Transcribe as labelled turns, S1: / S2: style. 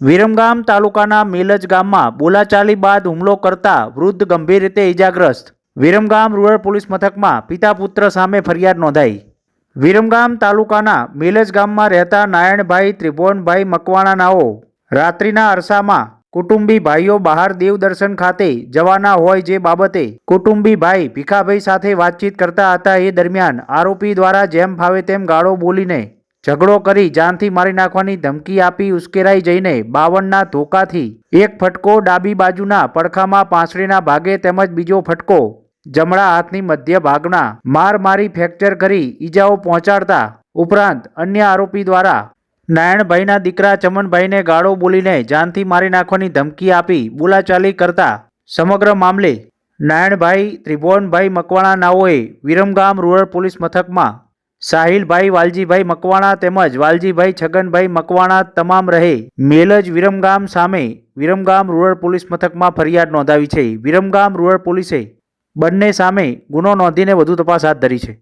S1: વિરમગામ તાલુકાના મેલજ ગામમાં બોલાચાલી બાદ હુમલો કરતા વૃદ્ધ ગંભીર રીતે ઇજાગ્રસ્ત વિરમગામ રૂરલ પોલીસ મથકમાં પિતા પુત્ર સામે ફરિયાદ નોંધાઈ. વિરમગામ તાલુકાના મિલજ ગામમાં રહેતા નારાયણભાઈ ત્રિભુવનભાઈ મકવાણા નાઓ રાત્રિના અરસામાં કુટુંબી ભાઈઓ બહાર દેવદર્શન ખાતે જવાના હોય જે બાબતે કુટુંબી ભાઈ ભીખાભાઈ સાથે વાતચીત કરતા હતા એ દરમિયાન આરોપી દ્વારા જેમ ફાવે તેમ ગાળો બોલીને ઝઘડો કરી જાનથી મારી નાખવાની ધમકી આપી ઉશ્કેરાઈ જઈને બાવનના ધોકાથી એક ફટકો ડાબી બાજુના પડખામાં પાંસળીના ભાગે તેમજ બીજો ફટકો જમણા હાથની મધ્ય ભાગના માર મારી ફ્રેક્ચર કરી ઈજાઓ પહોંચાડતા ઉપરાંત અન્ય આરોપી દ્વારા નારાયણભાઈના દીકરા ચમનભાઈને ગાળો બોલીને જાનથી મારી નાખવાની ધમકી આપી બોલાચાલી કરતા સમગ્ર મામલે નારાયણભાઈ ત્રિભુવનભાઈ મકવાણા નાઓએ વિરમગામ રૂરલ પોલીસ મથકમાં સાહિલભાઈ, વાલજીભાઈ મકવાણા તેમજ વાલજીભાઈ છગનભાઈ મકવાણા તમામ રહે. મેલજ વિરમગામ સામે વિરમગામ રૂરલ પોલીસ મથકમાં ફરિયાદ નોંધાવી છે. વિરમગામ રૂરલ પોલીસે બંને સામે ગુનો નોંધીને વધુ તપાસ હાથ ધરી છે.